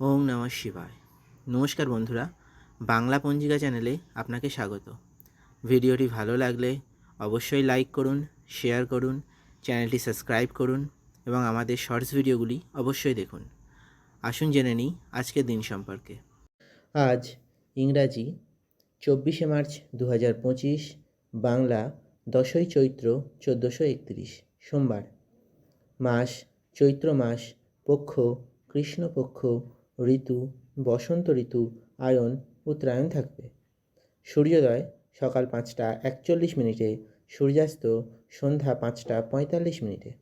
ওম নমঃ শিবায়। নমস্কার বন্ধুরা, বাংলা পঞ্জিকা চ্যানেলে আপনাকে স্বাগত। ভিডিওটি ভালো লাগলে অবশ্যই লাইক করুন, শেয়ার করুন, চ্যানেলটি সাবস্ক্রাইব করুন এবং আমাদের শর্টস ভিডিওগুলি অবশ্যই দেখুন। আসুন জেনে নিই আজকের দিন সম্পর্কে। আজ ইংরাজি, চব্বিশে মার্চ দু হাজার পঁচিশ, বাংলা দশই চৈত্র চোদ্দোশো একত্রিশ, সোমবার। মাস, চৈত্র মাস, পক্ষ, কৃষ্ণপক্ষ ঋতু, বসন্ত ঋতু, আয়ন উত্তরায়ণ থাকবে। সূর্যোদয় সকাল পাঁচটা একচল্লিশ মিনিটে, সূর্যাস্ত সন্ধ্যা পাঁচটা পঁয়তাল্লিশ মিনিটে।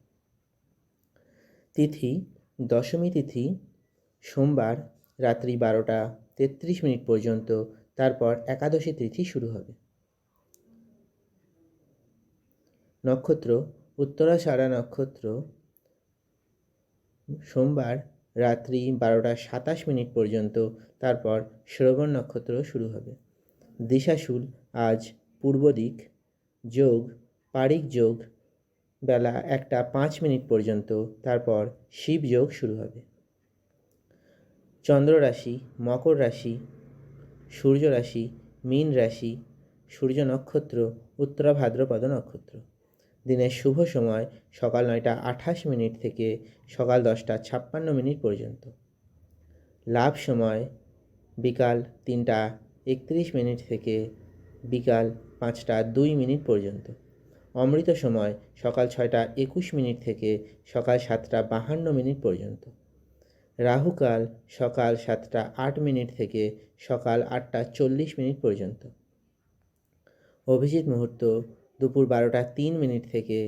তিথি, দশমী তিথি, সোমবার রাত্রি বারোটা তেত্রিশ মিনিট পর্যন্ত, তারপর একাদশী তিথি শুরু হবে। নক্ষত্র, উত্তরাষাঢ়া নক্ষত্র, সোমবার রাত্রি বারোটা সাতাশ মিনিট পর্যন্ত তারপর শ্রবণ নক্ষত্র শুরু হবে। দিশাশুল আজ পূর্ব দিক, যোগ, পারিক যোগ, বেলা একটা পাঁচ মিনিট পর্যন্ত তারপর শিব যোগ শুরু হবে। চন্দ্র রাশি, মকর রাশি, সূর্য রাশি, মীন রাশি, সূর্য নক্ষত্র, উত্তরা ভাদ্রপদ নক্ষত্র। দিনের শুভ সময় সকাল নয়টা আঠাশ মিনিট থেকে সকাল দশটা ছাপ্পান্ন মিনিট পর্যন্ত। লাভ সময় বিকাল তিনটা একত্রিশ মিনিট থেকে বিকাল পাঁচটা দুই মিনিট পর্যন্ত। অমৃত সময় সকাল ছয়টা একুশ মিনিট থেকে সকাল সাতটা বাহান্ন মিনিট পর্যন্ত। রাহুকাল সকাল সাতটা আট মিনিট থেকে সকাল আটটা চল্লিশ মিনিট পর্যন্ত। অভিজিৎ মুহূর্ত দুপুর বারোটা তিন মিনিট থেকে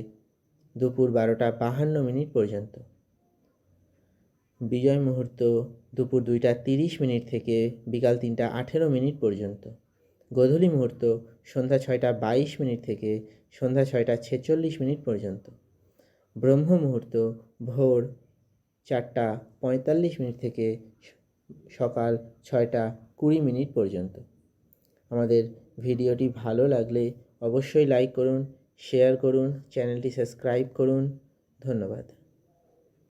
দুপুর বারোটা বাহান্ন মিনিট পর্যন্ত। বিজয় মুহূর্ত দুপুর দুইটা তিরিশ মিনিট থেকে বিকাল তিনটা আঠেরো মিনিট পর্যন্ত। গোধূলি মুহূর্ত সন্ধ্যা ছয়টা বাইশ মিনিট থেকে সন্ধ্যা ছয়টা ছেচল্লিশ মিনিট পর্যন্ত। ব্রহ্ম মুহূর্ত ভোর চারটা পঁয়তাল্লিশ মিনিট থেকে সকাল ছয়টা কুড়ি মিনিট পর্যন্ত। আমাদের ভিডিওটি ভালো লাগলে অবশ্যই লাইক করুন শেয়ার করুন চ্যানেলটি সাবস্ক্রাইব করুন। ধন্যবাদ।